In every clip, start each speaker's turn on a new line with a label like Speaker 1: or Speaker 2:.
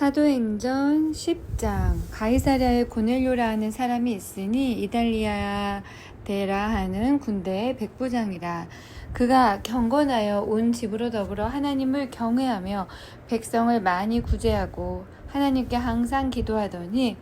Speaker 1: 사도행전 10장 가이사랴에 고넬료라는 사람이 있으니 이달리아 데라 하는 군대의 백부장이라. 그가 경건하여 온 집으로 더불어 하나님을 경외하며 백성을 많이 구제하고 하나님께 항상 기도하더니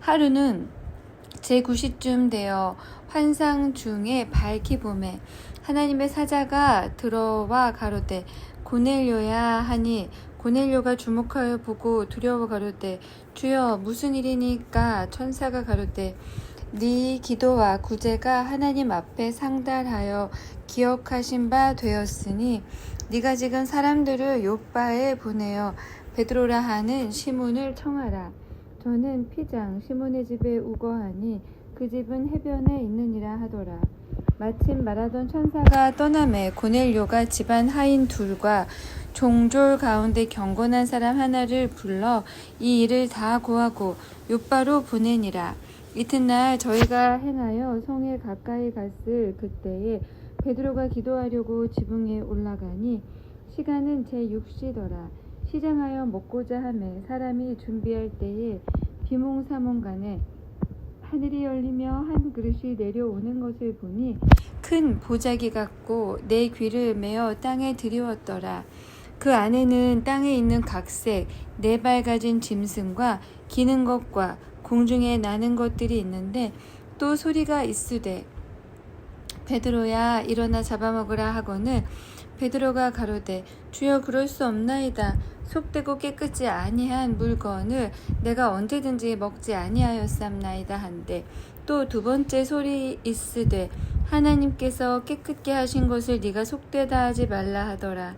Speaker 1: 하루는 제9시쯤 되어 환상 중에 밝히 봄에 하나님의 사자가 들어와 가로되 고넬료야 하니 고넬료가 주목하여 보고 두려워 가로되 주여 무슨 일이니까 천사가 가로되 네 기도와 구제가 하나님 앞에 상달하여 기억하신 바 되었으니 네가 지금 사람들을 요바에 보내어 베드로라 하는 시몬을 청하라 저는 피장 시몬의 집에 우거하니 그 집은 해변에 있느니라 하더라. 마침 말하던 천사가 떠남에 고넬료가 집안 하인 둘과 종졸 가운데 경건한 사람 하나를 불러 이 일을 다 고하고 요바로 보내니라. 이튿날 저희가 행하여 성에 가까이 갔을 그때에 베드로가 기도하려고 지붕에 올라가니 시간은 제 6시더라. 시장하여 먹고자 하매 사람이 준비할 때에 비몽사몽간에 하늘이 열리며 한 그릇이 내려오는 것을 보니 큰 보자기 같고 내 귀를 메어 땅에 들이웠더라. 그 안에는 땅에 있는 각색 네 발 가진 짐승과 기는 것과 공중에 나는 것들이 있는데 또 소리가 있으되 베드로야 일어나 잡아먹으라 하거늘 베드로가 가로되 주여 그럴 수 없나이다. 속되고 깨끗이 아니한 물건을 내가 언제든지 먹지 아니하였삼나이다. 한데 또 두 번째 소리 있으되 하나님께서 깨끗게 하신 것을 네가 속되다 하지 말라 하더라.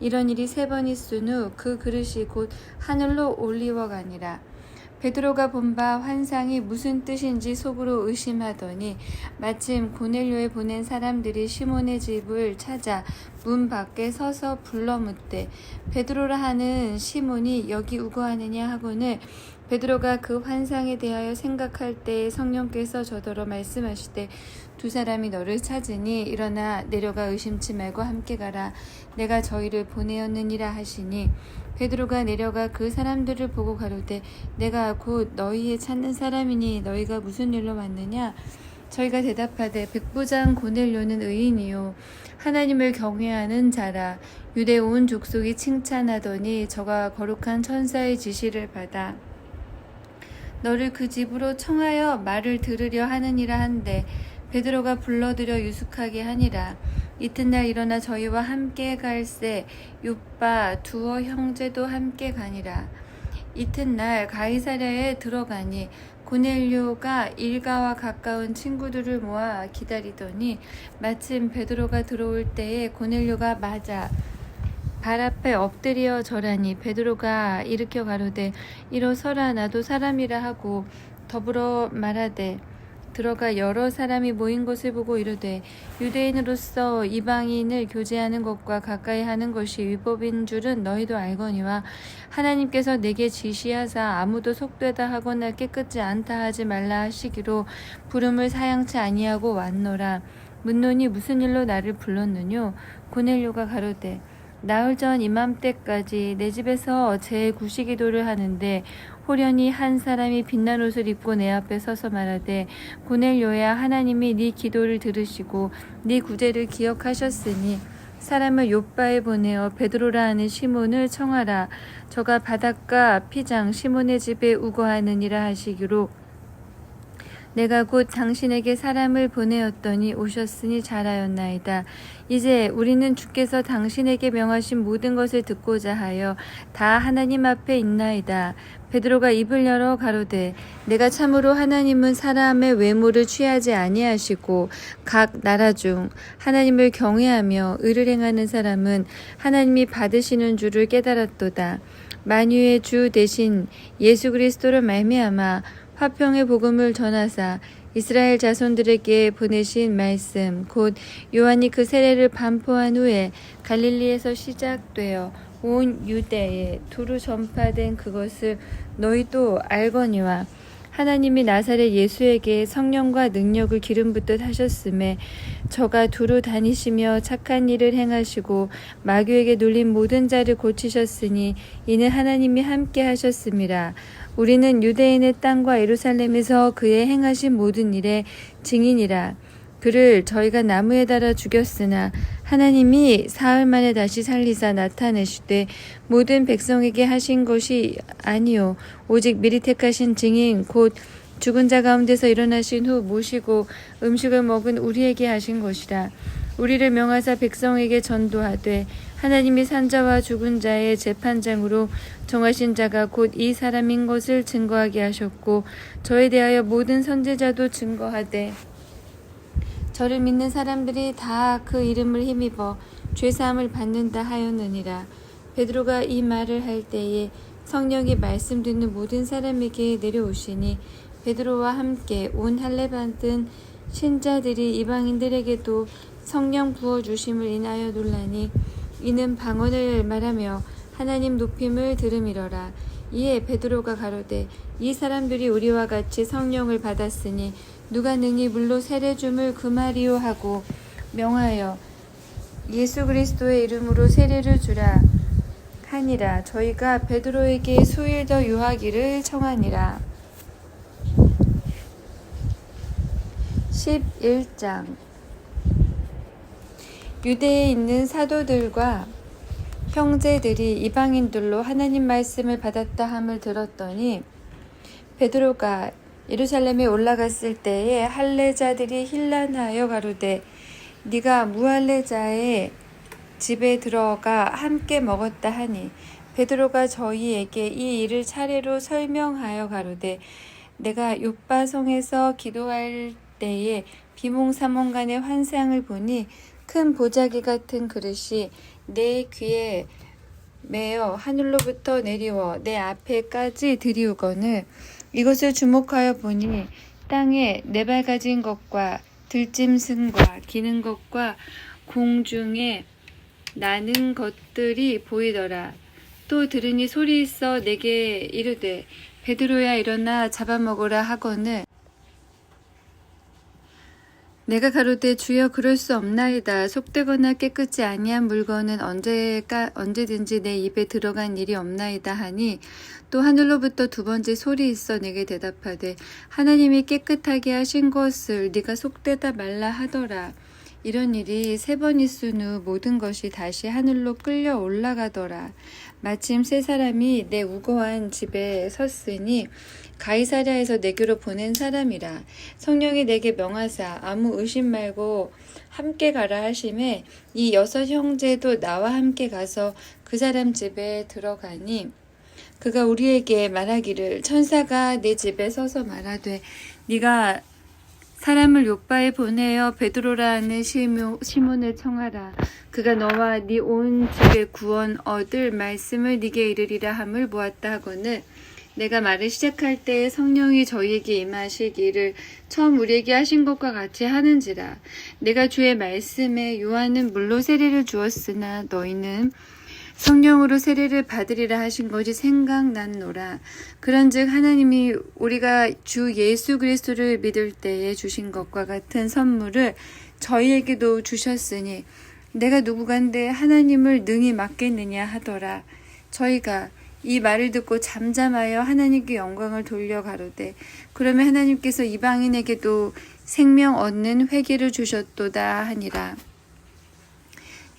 Speaker 1: 이런 일이 세 번 있은 후 그 그릇이 곧 하늘로 올리워 가니라 베드로가 본 바 환상이 무슨 뜻인지 속으로 의심하더니 마침 고넬료에 보낸 사람들이 시몬의 집을 찾아 문 밖에 서서 불러 묻되 베드로라 하는 시몬이 여기 우거하느냐 하고는 베드로가 그 환상에 대하여 생각할 때 성령께서 저더러 말씀하시되 두 사람이 너를 찾으니 일어나 내려가 의심치 말고 함께 가라. 내가 저희를 보내었느니라 하시니 베드로가 내려가 그 사람들을 보고 가로되 내가 곧 너희의 찾는 사람이니 너희가 무슨 일로 왔느냐? 저희가 대답하되 백부장 고넬료는 의인이요. 하나님을 경외하는 자라. 유대 온 족속이 칭찬하더니 저가 거룩한 천사의 지시를 받아. 너를 그 집으로 청하여 말을 들으려 하느니라 한데 베드로가 불러들여 유숙하게 하니라 이튿날 일어나 저희와 함께 갈새 요빠 두어 형제도 함께 가니라. 이튿날 가이사랴에 들어가니 고넬료가 일가와 가까운 친구들을 모아 기다리더니 마침 베드로가 들어올 때에 고넬료가 맞아 발 앞에 엎드려 절하니 베드로가 일으켜 가로되 일어서라 나도 사람이라 하고 더불어 말하되 들어가 여러 사람이 모인 것을 보고 이르되 유대인으로서 이방인을 교제하는 것과 가까이 하는 것이 위법인 줄은 너희도 알거니와 하나님께서 내게 지시하사 아무도 속되다 하거나 깨끗지 않다 하지 말라 하시기로 부름을 사양치 아니하고 왔노라. 문논이 무슨 일로 나를 불렀느뇨? 고넬료가 가로되 나흘 전 이맘때까지 내 집에서 제 구시기도를 하는데 호련히 한 사람이 빛난 옷을 입고 내 앞에 서서 말하되 고넬료야 하나님이 네 기도를 들으시고 네 구제를 기억하셨으니 사람을 요바에 보내어 베드로라 하는 시몬을 청하라. 저가 바닷가 피장 시몬의 집에 우거하느니라 하시기로 내가 곧 당신에게 사람을 보내었더니 오셨으니 잘하였나이다. 이제 우리는 주께서 당신에게 명하신 모든 것을 듣고자 하여 다 하나님 앞에 있나이다. 베드로가 입을 열어 가로되 내가 참으로 하나님은 사람의 외모를 취하지 아니하시고 각 나라 중 하나님을 경외하며 의를 행하는 사람은 하나님이 받으시는 줄을 깨달았도다. 만유의 주 대신 예수 그리스도를 말미암아 화평의 복음을 전하사 이스라엘 자손들에게 보내신 말씀 곧 요한이 그 세례를 반포한 후에 갈릴리에서 시작되어 온 유대에 두루 전파된 그것을 너희도 알거니와 하나님이 나사렛 예수에게 성령과 능력을 기름 붓듯 하셨음에 저가 두루 다니시며 착한 일을 행하시고 마귀에게 눌린 모든 자를 고치셨으니 이는 하나님이 함께 하셨습니다. 우리는 유대인의 땅과 예루살렘에서 그의 행하신 모든 일의 증인이라. 그를 저희가 나무에 달아 죽였으나 하나님이 사흘 만에 다시 살리사 나타내시되 모든 백성에게 하신 것이 아니요. 오직 미리 택하신 증인 곧 죽은 자 가운데서 일어나신 후 모시고 음식을 먹은 우리에게 하신 것이라. 우리를 명하사 백성에게 전도하되 하나님이 산자와 죽은 자의 재판장으로 정하신 자가 곧 이 사람인 것을 증거하게 하셨고 저에 대하여 모든 선제자도 증거하되 저를 믿는 사람들이 다 그 이름을 힘입어 죄사함을 받는다 하였느니라. 베드로가 이 말을 할 때에 성령이 말씀 듣는 모든 사람에게 내려오시니 베드로와 함께 온 할례 받은 신자들이 이방인들에게도 성령 부어 주심을 인하여 놀라니 이는 방언을 말하며 하나님 높임을 들음이러라. 이에 베드로가 가로되 이 사람들이 우리와 같이 성령을 받았으니 누가 능히 물로 세례 줌을 금하리요 하고 명하여 예수 그리스도의 이름으로 세례를 주라 하니라. 저희가 베드로에게 수일 더 유하기를 청하니라. 11장. 유대에 있는 사도들과 형제들이 이방인들로 하나님 말씀을 받았다 함을 들었더니 베드로가 예루살렘에 올라갔을 때에 할례자들이 힐난하여 가로되 네가 무할례자의 집에 들어가 함께 먹었다 하니 베드로가 저희에게 이 일을 차례로 설명하여 가로되 내가 요바성에서 기도할 때에 비몽사몽간의 환상을 보니 큰 보자기 같은 그릇이 내 귀에 매어 하늘로부터 내리워 내 앞에까지 들이우거늘 이것을 주목하여 보니 땅에 네발 가진 것과 들짐승과 기는 것과 공중에 나는 것들이 보이더라. 또 들으니 소리 있어 내게 이르되 베드로야 일어나 잡아먹으라 하거늘 내가 가로되 주여 그럴 수 없나이다. 속되거나 깨끗이 아니한 물건은 언제가 언제든지 내 입에 들어간 일이 없나이다 하니 또 하늘로부터 두 번째 소리 있어 내게 대답하되 하나님이 깨끗하게 하신 것을 네가 속되다 말라 하더라. 이런 일이 세 번 있은 후 모든 것이 다시 하늘로 끌려 올라가더라. 마침 세 사람이 내 우거한 집에 섰으니 가이사랴에서 내게로 보낸 사람이라 성령이 내게 명하사 아무 의심 말고 함께 가라 하심에 이 여섯 형제도 나와 함께 가서 그 사람 집에 들어가니 그가 우리에게 말하기를 천사가 내 집에 서서 말하되 네가 사람을 요바에 보내어 베드로라 하는 시모, 시몬을 청하라. 그가 너와 네 온 집에 구원 얻을 말씀을 네게 이르리라 함을 보았다 하거늘 내가 말을 시작할 때 성령이 저희에게 임하시기를 처음 우리에게 하신 것과 같이 하는지라. 내가 주의 말씀에 요한은 물로 세례를 주었으나 너희는 성령으로 세례를 받으리라 하신 것이 생각났노라. 그런즉 하나님이 우리가 주 예수 그리스도를 믿을 때에 주신 것과 같은 선물을 저희에게도 주셨으니 내가 누구간데 하나님을 능히 맡겠느냐 하더라. 저희가 이 말을 듣고 잠잠하여 하나님께 영광을 돌려 가로되 그러면 하나님께서 이방인에게도 생명 얻는 회개를 주셨도다 하니라.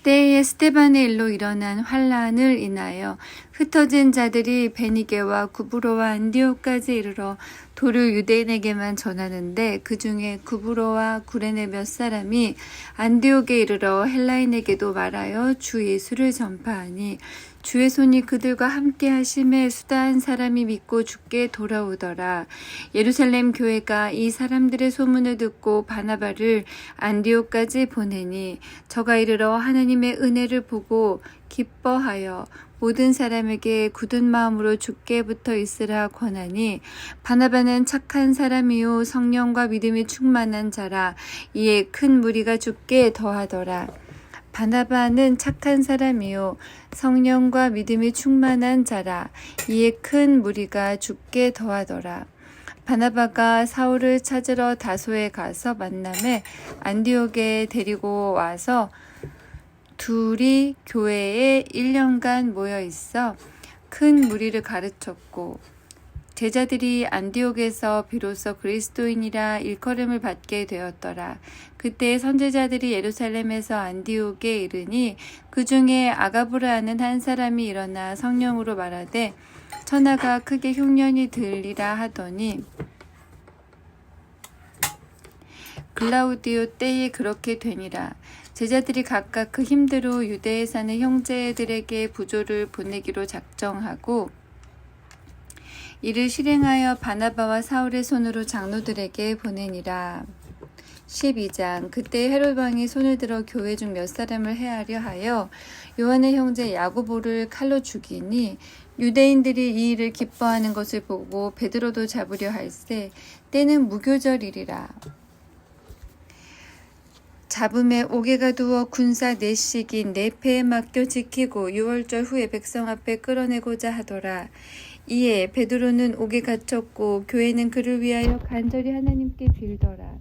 Speaker 1: 때에 스테반의 일로 일어난 환란을 인하여 흩어진 자들이 베니게와 구브로와 안디오까지 이르러 도를 유대인에게만 전하는데 그 중에 구브로와 구레네 몇 사람이 안디옥에 이르러 헬라인에게도 말하여 주 예수를 전파하니 주의 손이 그들과 함께 하심에 수다한 사람이 믿고 죽게 돌아오더라. 예루살렘 교회가 이 사람들의 소문을 듣고 바나바를 안디옥까지 보내니 저가 이르러 하나님의 은혜를 보고 기뻐하여 모든 사람에게 굳은 마음으로 죽게 붙어 있으라 권하니 바나바는 착한 사람이요 성령과 믿음이 충만한 자라 이에 큰 무리가 죽게 더하더라. 바나바는 착한 사람이요 성령과 믿음이 충만한 자라 이에 큰 무리가 죽게 더하더라. 바나바가 사울을 찾으러 다소에 가서 만남에 안디옥에 데리고 와서 둘이 교회에 1년간 모여 있어 큰 무리를 가르쳤고 제자들이 안디옥에서 비로소 그리스도인이라 일컬음을 받게 되었더라. 그때 선제자들이 예루살렘에서 안디옥에 이르니 그 중에 아가부라는 한 사람이 일어나 성령으로 말하되 천하가 크게 흉년이 들리라 하더니 글라우디오 때에 그렇게 되니라. 제자들이 각각 그 힘대로 유대에 사는 형제들에게 부조를 보내기로 작정하고 이를 실행하여 바나바와 사울의 손으로 장로들에게 보내니라. 12장 그때 헤롯 왕이 손을 들어 교회 중 몇 사람을 해하려 하여 요한의 형제 야고보를 칼로 죽이니 유대인들이 이 일을 기뻐하는 것을 보고 베드로도 잡으려 할세 때는 무교절이리라. 잡음에 옥에가 두어 군사 네식인 네 패에 맡겨 지키고 유월절 후에 백성 앞에 끌어내고자 하더라. 이에 베드로는 옥에 갇혔고 교회는 그를 위하여 간절히 하나님께 빌더라.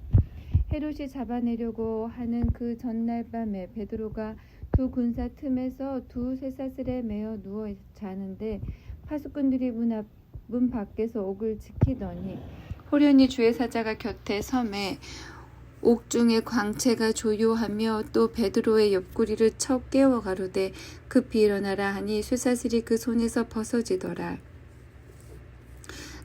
Speaker 1: 헤롯이 잡아내려고 하는 그 전날 밤에 베드로가 두 군사 틈에서 두 쇠사슬에 매어 누워 자는데 파수꾼들이 문, 앞, 문 밖에서 옥을 지키더니 호련히 주의 사자가 곁에 섬에 옥중에 광채가 조요하며 또 베드로의 옆구리를 쳐 깨워 가로되 급히 일어나라 하니 쇠사슬이 그 손에서 벗어지더라.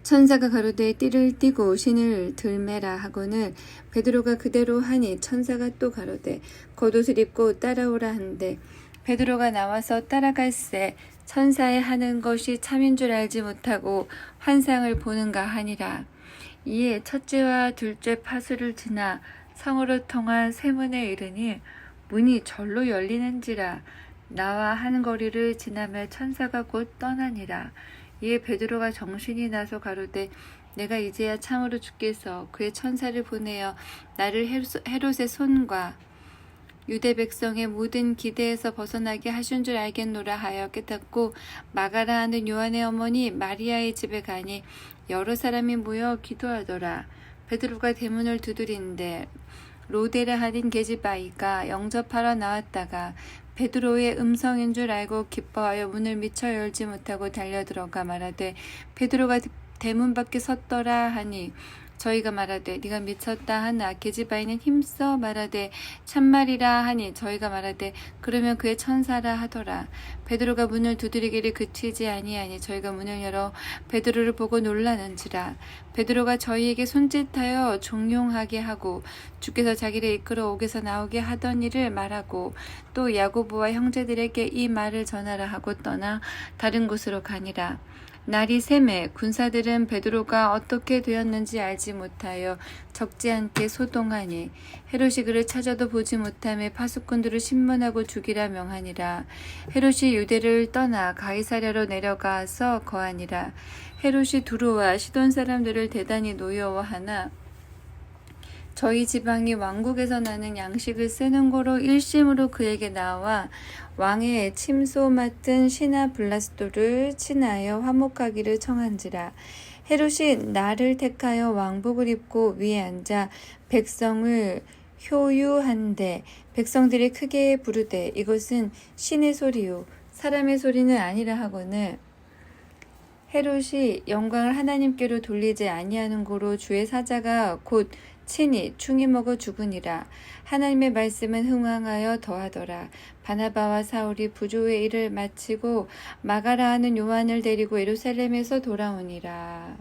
Speaker 1: 천사가 가로되 띠를 띠고 신을 들매라 하거늘 베드로가 그대로 하니 천사가 또 가로되 겉옷을 입고 따라오라 한데 베드로가 나와서 따라갈새 천사의 하는 것이 참인 줄 알지 못하고 환상을 보는가 하니라. 이에 첫째와 둘째 파수를 지나 성으로 통한 세문에 이르니 문이 절로 열리는지라 나와 한 거리를 지나며 천사가 곧 떠나니라. 이에 베드로가 정신이 나서 가로되 내가 이제야 참으로 죽겠어. 그의 천사를 보내어 나를 헤롯의 손과 유대 백성의 모든 기대에서 벗어나게 하신 줄 알겠노라 하여 깨닫고 마가라 하는 요한의 어머니 마리아의 집에 가니 여러 사람이 모여 기도하더라 베드로가 대문을 두드리는데 로데라 하는 계집아이가 영접하러 나왔다가 베드로의 음성인 줄 알고 기뻐하여 문을 미처 열지 못하고 달려들어가 말하되 베드로가 대문 밖에 섰더라 하니 저희가 말하되 네가 미쳤다 하나 계집아이는 힘써 말하되 참말이라 하니 저희가 말하되 그러면 그의 천사라 하더라. 베드로가 문을 두드리기를 그치지 아니하니 저희가 문을 열어 베드로를 보고 놀라는지라. 베드로가 저희에게 손짓하여 종용하게 하고 주께서 자기를 이끌어 옥에서 나오게 하던 일을 말하고 또 야고보와 형제들에게 이 말을 전하라 하고 떠나 다른 곳으로 가니라 날이 샘에 군사들은 베드로가 어떻게 되었는지 알지 못하여 적지 않게 소동하니 헤롯이 그를 찾아도 보지 못함에 파수꾼들을 신문하고 죽이라 명하니라. 헤롯이 유대를 떠나 가이사랴로 내려가서 거하니라. 헤롯이 두루와 시돈 사람들을 대단히 노여워하나 저희 지방이 왕국에서 나는 양식을 쓰는 거로 일심으로 그에게 나와 왕의 침소 맡은 신하 블라스도를 친하여 화목하기를 청한지라. 헤롯이 나를 택하여 왕복을 입고 위에 앉아 백성을 효유한데 백성들이 크게 부르되 이것은 신의 소리요. 사람의 소리는 아니라 하거늘. 헤롯이 영광을 하나님께로 돌리지 아니하는 고로 주의 사자가 곧 친히 충이 먹어 죽으니라. 하나님의 말씀은 흥왕하여 더하더라. 바나바와 사울이 부조의 일을 마치고 마가라 하는 요한을 데리고 예루살렘에서 돌아오니라.